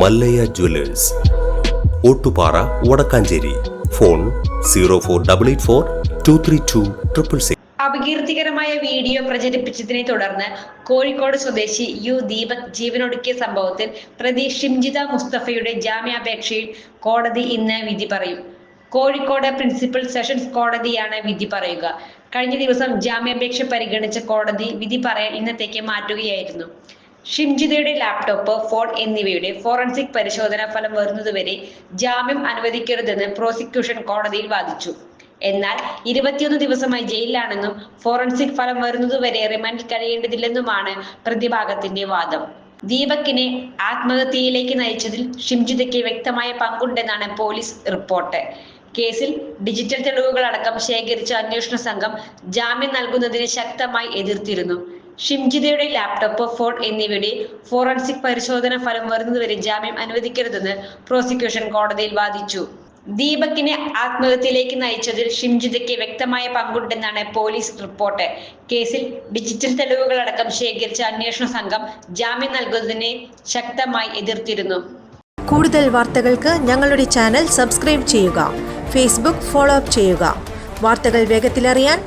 Mallayya jewellers Ottupara Vadakkanchery. Phone zero four double eight four two three two triple six അപകീർത്തികരമായ video പ്രചരിപ്പിച്ചതിനെ തുടർന്ന് കോഴിക്കോട് സ്വദേശി U Deepak ജീവനൊടുക്കിയ സംഭവത്തിൽ പ്രതി ഷിംജിത മുസ്തഫയുടെ ജാമ്യാപേക്ഷയിൽ കോടതി ഇന്ന് വിധി പറയും. കോഴിക്കോട് പ്രിൻസിപ്പൽ സെഷൻസ് കോടതിയാണ് വിധി പറയുക. കഴിഞ്ഞ ദിവസം ജാമ്യാപേക്ഷ പരിഗണിച്ച കോടതി വിധി പറയാൻ ഇന്നത്തേക്ക് മാറ്റുകയായിരുന്നു. ഷിംജിതയുടെ ലാപ്ടോപ്പ് ഫോൺ എന്നിവയുടെ ഫോറൻസിക് പരിശോധനാ ഫലം വരുന്നതുവരെ ജാമ്യം അനുവദിക്കരുതെന്ന് പ്രോസിക്യൂഷൻ കോടതിയിൽ വാദിച്ചു. എന്നാൽ ഇരുപത്തിയൊന്ന് ദിവസമായി ജയിലിലാണെന്നും ഫോറൻസിക് ഫലം വരുന്നതുവരെ റിമാൻഡ് കഴിയേണ്ടതില്ലെന്നുമാണ് പ്രതിഭാഗത്തിന്റെ വാദം. ദീപക്കിനെ ആത്മഹത്യയിലേക്ക് നയിച്ചതിൽ ഷിംജിതയ്ക്ക് വ്യക്തമായ പങ്കുണ്ടെന്നാണ് പോലീസ് റിപ്പോർട്ട്. കേസിൽ ഡിജിറ്റൽ തെളിവുകൾ അടക്കം ശേഖരിച്ച അന്വേഷണ സംഘം ജാമ്യം നൽകുന്നതിനെ ശക്തമായി എതിർത്തിരുന്നു. ഷിംജിതയുടെ ലാപ്ടോപ്പ് ഫോൺ എന്നിവയുടെ ഫോറൻസിക് പരിശോധന ഫലം വരുന്നതുവരെ ജാമ്യം അനുവദിക്കരുതെന്ന് പ്രോസിക്യൂഷൻ കോടതിയിൽ വാദിച്ചു. ദീപക്കിനെ ആത്മഹത്യയിലേക്ക് നയിച്ചതിൽ ഷിംജിതയ്ക്ക് വ്യക്തമായ പങ്കുണ്ടെന്നാണ് പോലീസ് റിപ്പോർട്ട്. കേസിൽ ഡിജിറ്റൽ തെളിവുകളടക്കം ശേഖരിച്ച അന്വേഷണ സംഘം ജാമ്യം നൽകുന്നതിനെ ശക്തമായി എതിർത്തിരുന്നു. കൂടുതൽ വാർത്തകൾക്ക് ഞങ്ങളുടെ ചാനൽ സബ്സ്ക്രൈബ് ചെയ്യുക ഫേസ്ബുക്ക് ഫോളോ അപ്പ് ചെയ്യുക. വാർത്തകൾ വേഗത്തിലറിയാൻ